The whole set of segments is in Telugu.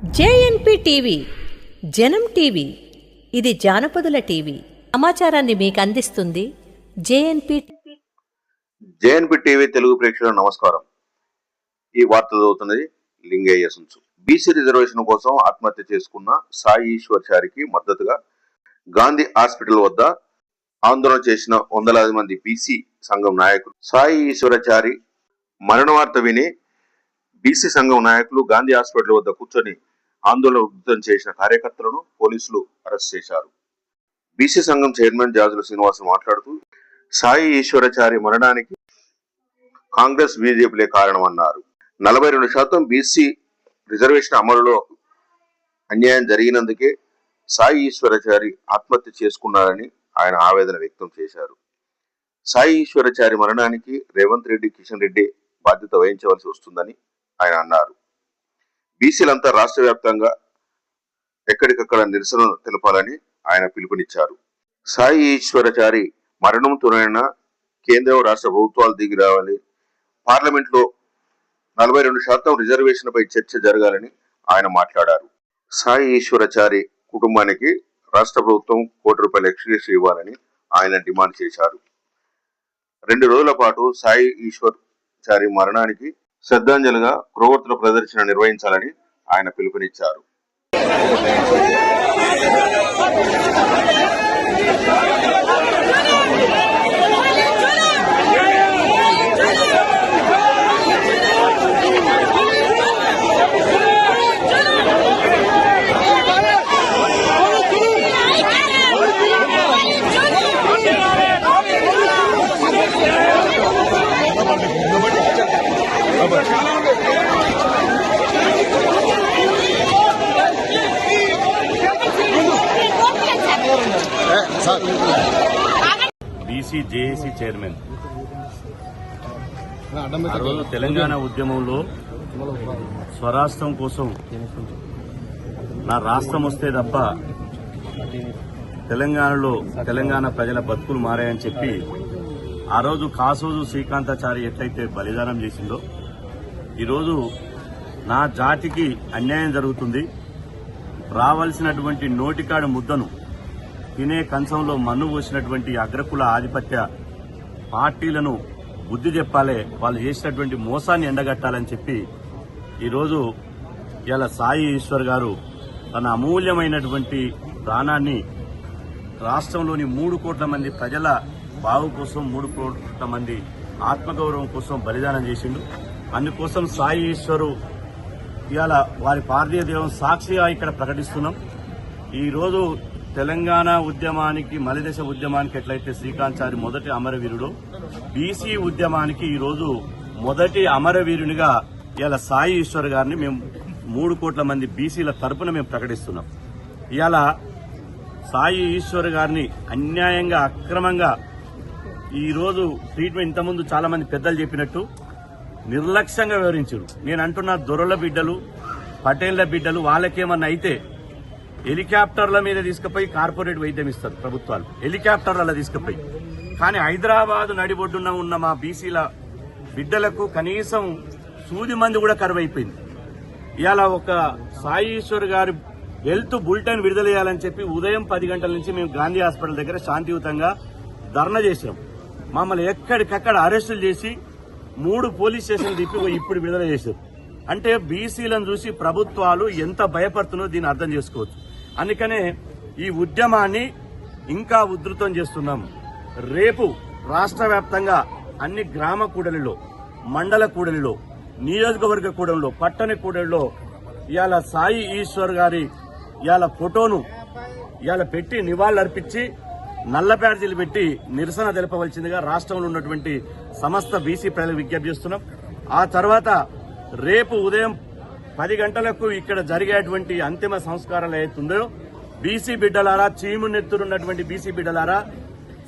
జేఎన్పి టీవీ జనం టీవీ ఇది జానపదుల టీవీ. సమాచారాన్ని మీకు అందిస్తుంది జేఎన్పి జేఎన్పి టీవీ తెలుగు ప్రేక్షకులకు నమస్కారం. ఈ వార్త చదువుతున్నది లింగయ్య సుంచు. బీసీ రిజర్వేషన్ కోసం ఆత్మహత్య చేసుకున్న సాయి ఈశ్వర్చారికి మద్దతుగా గాంధీ హాస్పిటల్ వద్ద ఆందోళన చేసిన వందలాది మంది బీసీ సంఘం నాయకులు సాయి ఈశ్వరాచారి మరణ వార్త విని బీసీ సంఘం నాయకులు గాంధీ హాస్పిటల్ వద్ద కూర్చొని ఆందోళన ఉధృతం చేసిన కార్యకర్తలను పోలీసులు అరెస్ట్ చేశారు. బీసీ సంఘం చైర్మన్ జాజుల శ్రీనివాస్ మాట్లాడుతూ సాయి ఈశ్వరాచారి మరణానికి కాంగ్రెస్ బీజేపీలే కారణమన్నారు. నలభై రెండు శాతం బీసీ రిజర్వేషన్ అమలులో అన్యాయం జరిగినందుకే సాయి ఈశ్వరాచారి ఆత్మహత్య చేసుకున్నారని ఆయన ఆవేదన వ్యక్తం చేశారు. సాయి ఈశ్వరాచారి మరణానికి రేవంత్ రెడ్డి కిషన్ రెడ్డి బాధ్యత వహించవలసి వస్తుందని ఆయన అన్నారు. బీసీలంతా రాష్ట్ర వ్యాప్తంగా ఎక్కడికక్కడ నిరసన తెలపాలని ఆయన పిలుపునిచ్చారు. సాయి ఈశ్వరాచారి మరణంతోనైనా కేంద్రం రాష్ట్ర ప్రభుత్వాలు దిగి రావాలి. పార్లమెంట్లో నలభై రెండు శాతం రిజర్వేషన్పై చర్చ జరగాలని ఆయన మాట్లాడారు. సాయి ఈశ్వరాచారి కుటుంబానికి రాష్ట్ర ప్రభుత్వం కోటి రూపాయల ఎక్స్గ్రేస్ ఇవ్వాలని ఆయన డిమాండ్ చేశారు. రెండు రోజుల పాటు సాయి ఈశ్వర్ చారి మరణానికి శ్రద్ధాంజలిగా క్రోవర్తుల ప్రదర్శన నిర్వహించాలని ఆయన పిలుపునిచ్చారు. బీసీ జేఏసీ చైర్మన్ ఆ రోజు తెలంగాణ ఉద్యమంలో స్వరాష్ట్రం కోసం నా రాష్ట్రం వస్తే తప్ప తెలంగాణలో తెలంగాణ ప్రజల బతుకులు మారాయని చెప్పి ఆ రోజు కాసోజు శ్రీకాంతాచారి ఎట్లయితే బలిదానం చేసిందో ఈరోజు నా జాతికి అన్యాయం జరుగుతుంది. రావాల్సినటువంటి నోటికాడు ముద్దను తినే కంచంలో మన్ను పోసినటువంటి అగ్రకుల ఆధిపత్య పార్టీలను బుద్ధి చెప్పాలే. వాళ్ళు చేసినటువంటి మోసాన్ని ఎండగట్టాలని చెప్పి ఈరోజు ఇలా సాయి ఈశ్వర్ గారు తన అమూల్యమైనటువంటి ప్రాణాన్ని రాష్ట్రంలోని మూడు కోట్ల మంది ప్రజల బావు కోసం మూడు కోట్ల మంది ఆత్మగౌరవం కోసం బలిదానం చేసిండు. అందుకోసం సాయి ఈశ్వరు ఇవాళ వారి పార్థివ దేవం సాక్షిగా ఇక్కడ ప్రకటిస్తున్నాం. ఈరోజు తెలంగాణ ఉద్యమానికి మలిదశ ఉద్యమానికి ఎట్లయితే శ్రీకాంత్ మొదటి అమరవీరుడు బీసీ ఉద్యమానికి ఈరోజు మొదటి అమరవీరునిగా ఇలా సాయి ఈశ్వర్ గారిని మేము మూడు కోట్ల మంది బీసీల తరపున మేము ప్రకటిస్తున్నాం. ఇలా సాయి ఈశ్వర్ గారిని అన్యాయంగా అక్రమంగా ఈరోజు ట్రీట్మెంట్ ఇంతకుముందు చాలా మంది పెద్దలు చెప్పినట్టు నిర్లక్ష్యంగా వివరించారు. నేను అంటున్న దొరల బిడ్డలు పటేళ్ళ బిడ్డలు వాళ్ళకేమన్నా అయితే హెలికాప్టర్ల మీద తీసుకుపోయి కార్పొరేట్ వైద్యం ఇస్తారు ప్రభుత్వాలు. హెలికాప్టర్ల తీసుకుపోయి. కానీ హైదరాబాద్ నడిబొడ్డున ఉన్న మా బీసీల బిడ్డలకు కనీసం సూది మంది కూడా కరువైపోయింది. ఇవాళ ఒక సాయి ఈశ్వర్ గారి హెల్త్ బులెటిన్ విడుదల చేయాలని చెప్పి ఉదయం పది గంటల నుంచి మేము గాంధీ హాస్పిటల్ దగ్గర శాంతియుతంగా ధర్నా చేసినాం. మమ్మల్ని ఎక్కడికక్కడ అరెస్టులు చేసి మూడు పోలీస్ స్టేషన్లు తిప్పి ఇప్పుడు విడుదల చేశారు. అంటే బీసీలను చూసి ప్రభుత్వాలు ఎంత భయపడుతున్నో దీన్ని అర్థం చేసుకోవచ్చు. అందుకనే ఈ ఉద్యమాన్ని ఇంకా ఉధృతం చేస్తున్నాం. రేపు రాష్ట్ర వ్యాప్తంగా అన్ని గ్రామ కూడలిలో మండల కూడలిలో నియోజకవర్గ కూడలిలో పట్టణ కూడలిలో ఇవాళ సాయి ఈశ్వర్ గారి ఇవాళ ఫోటోను ఇవాళ పెట్టి నివాళులర్పించి నల్ల బ్యాడ్జీలు పెట్టి నిరసన తెలపవలసిందిగా రాష్ట్రంలో ఉన్నటువంటి సమస్త బీసీ ప్రజలకు విజ్ఞప్తి చేస్తున్నాం. ఆ తర్వాత రేపు ఉదయం పది గంటలకు ఇక్కడ జరిగేటువంటి అంతిమ సంస్కారాలు ఏదైతుందో బీసీ బిడ్డలారా చీమునెత్తురున్నటువంటి బీసీ బిడ్డలారా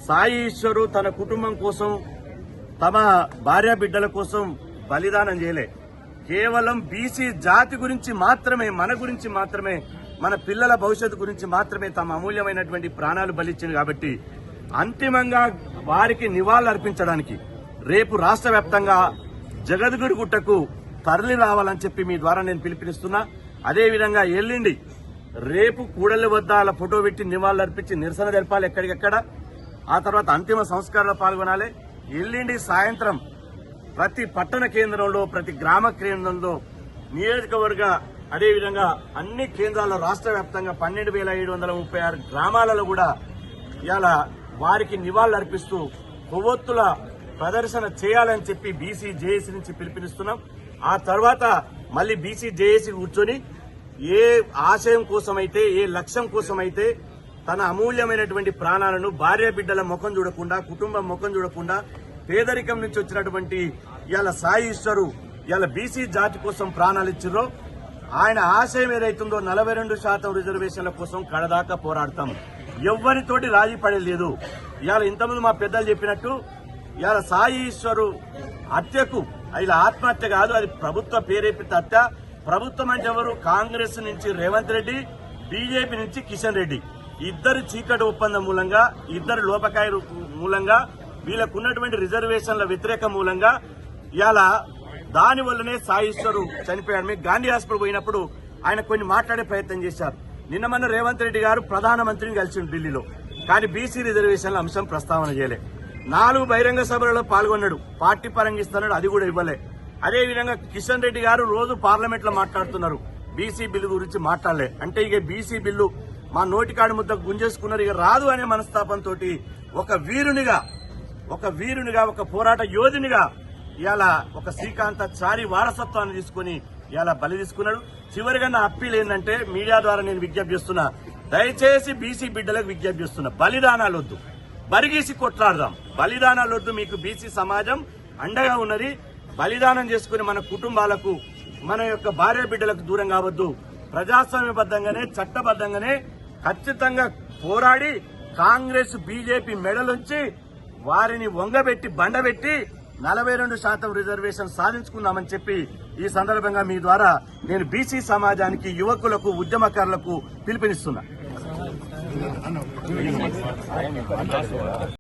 సాయి ఈశ్వరు తన కుటుంబం కోసం తమ భార్య బిడ్డల కోసం బలిదానం చేయలే. కేవలం బీసీ జాతి గురించి మాత్రమే మన గురించి మాత్రమే మన పిల్లల భవిష్యత్తు గురించి మాత్రమే తమ అమూల్యమైనటువంటి ప్రాణాలు బలిచ్చింది కాబట్టి అంతిమంగా వారికి నివాళులు అర్పించడానికి రేపు రాష్ట్ర వ్యాప్తంగా జగద్గురు గుట్టకు తరలి రావాలని చెప్పి మీ ద్వారా నేను పిలుపునిస్తున్నా. అదేవిధంగా ఎల్లుండి రేపు కూడలి వద్ద అలా ఫోటో పెట్టి నివాళులర్పించి నిరసన జరపాలి ఎక్కడికెక్కడ. ఆ తర్వాత అంతిమ సంస్కారాలు పాల్గొనాలి. ఎల్లుండి సాయంత్రం ప్రతి పట్టణ కేంద్రంలో ప్రతి గ్రామ కేంద్రంలో నియోజకవర్గ అదేవిధంగా అన్ని కేంద్రాల్లో రాష్ట్ర వ్యాప్తంగా పన్నెండు వేల ఏడు వందల ముప్పై ఆరు గ్రామాలలో కూడా ఇవాళ వారికి నివాళులు అర్పిస్తూ కొవ్వొత్తుల ప్రదర్శన చేయాలని చెప్పి బీసీ జేఏసీ నుంచి పిలుపునిస్తున్నాం. ఆ తర్వాత మళ్ళీ బీసీ జేఏసీ కూర్చొని ఏ ఆశయం కోసమైతే ఏ లక్ష్యం కోసమైతే తన అమూల్యమైనటువంటి ప్రాణాలను భార్య బిడ్డల ముఖం చూడకుండా కుటుంబం ముఖం చూడకుండా పేదరికం నుంచి వచ్చినటువంటి ఇవాళ సాయి ఇస్తారు ఇవాళ బీసీ జాతి కోసం ప్రాణాలు ఇచ్చిర్రో ఆయన ఆశయం ఏదైతుందో నలభై రెండు శాతం రిజర్వేషన్ల కోసం కడదాకా పోరాడతాం. ఎవ్వరితోటి రాజీ పడలేదు. ఇవాళ ఇంతకుముందు మా పెద్దలు చెప్పినట్టు ఇవాళ సాయి ఈశ్వరు హత్యకు ఇలా ఆత్మహత్య కాదు అది ప్రభుత్వ పేరేపిత హత్య. ప్రభుత్వం అంటే ఎవరు? కాంగ్రెస్ నుంచి రేవంత్ రెడ్డి బీజేపీ నుంచి కిషన్ రెడ్డి. ఇద్దరు చీకటి ఒప్పందం మూలంగా ఇద్దరు లోపకాయ మూలంగా వీళ్ళకున్నటువంటి రిజర్వేషన్ల వ్యతిరేక మూలంగా ఇలా దాని వల్లనే సాయిశ్వరు చనిపోయాడు. మీకు గాంధీ హాస్పిటల్ పోయినప్పుడు ఆయన కొన్ని మాట్లాడే ప్రయత్నం చేశారు. నిన్న మొన్న రేవంత్ రెడ్డి గారు ప్రధానమంత్రిని కలిసి ఢిల్లీలో. కానీ బీసీ రిజర్వేషన్ల అంశం ప్రస్తావన చేయలే. నాలుగు బహిరంగ సభలలో పాల్గొన్నాడు. పార్టీ పరంగా ఇస్తున్నాడు అది కూడా ఇవ్వలే. అదే విధంగా కిషన్ రెడ్డి గారు రోజు పార్లమెంట్లో మాట్లాడుతున్నారు. బీసీ బిల్లు గురించి మాట్లాడలే. అంటే ఇక బీసీ బిల్లు మా నోటికాడి ముద్ద గుంజేసుకున్నారు. ఇక రాదు అనే మనస్తాపంతో ఒక వీరునిగా ఒక వీరునిగా ఒక పోరాట యోధునిగా ఇవాళ ఒక శ్రీకాంత చారి వారసత్వాన్ని తీసుకుని ఇవాళ బలి తీసుకున్నాడు. చివరిగా నా అప్పీల్ ఏంటంటే మీడియా ద్వారా నేను విజ్ఞప్తి చేస్తున్నా. దయచేసి బీసీ బిడ్డలకు విజ్ఞప్తి చేస్తున్నా. బలిదానాలు వద్దు బరిగేసి కొట్లాడదాం. బలిదానాలు వద్దు మీకు బీసీ సమాజం అండగా ఉన్నది. బలిదానం చేసుకుని మన కుటుంబాలకు మన యొక్క భార్య బిడ్డలకు దూరం కావద్దు. ప్రజాస్వామ్యబద్ధంగానే చట్టబద్ధంగానే ఖచ్చితంగా పోరాడి కాంగ్రెస్ బీజేపీ మెడలుంచి వారిని వంగబెట్టి బండబెట్టి నలభై రెండు శాతం రిజర్వేషన్ సాధించుకుందామని చెప్పి ఈ సందర్భంగా మీ ద్వారా నేను బీసీ సమాజానికి యువకులకు ఉద్యమకారులకు పిలుపునిస్తున్నా. I know.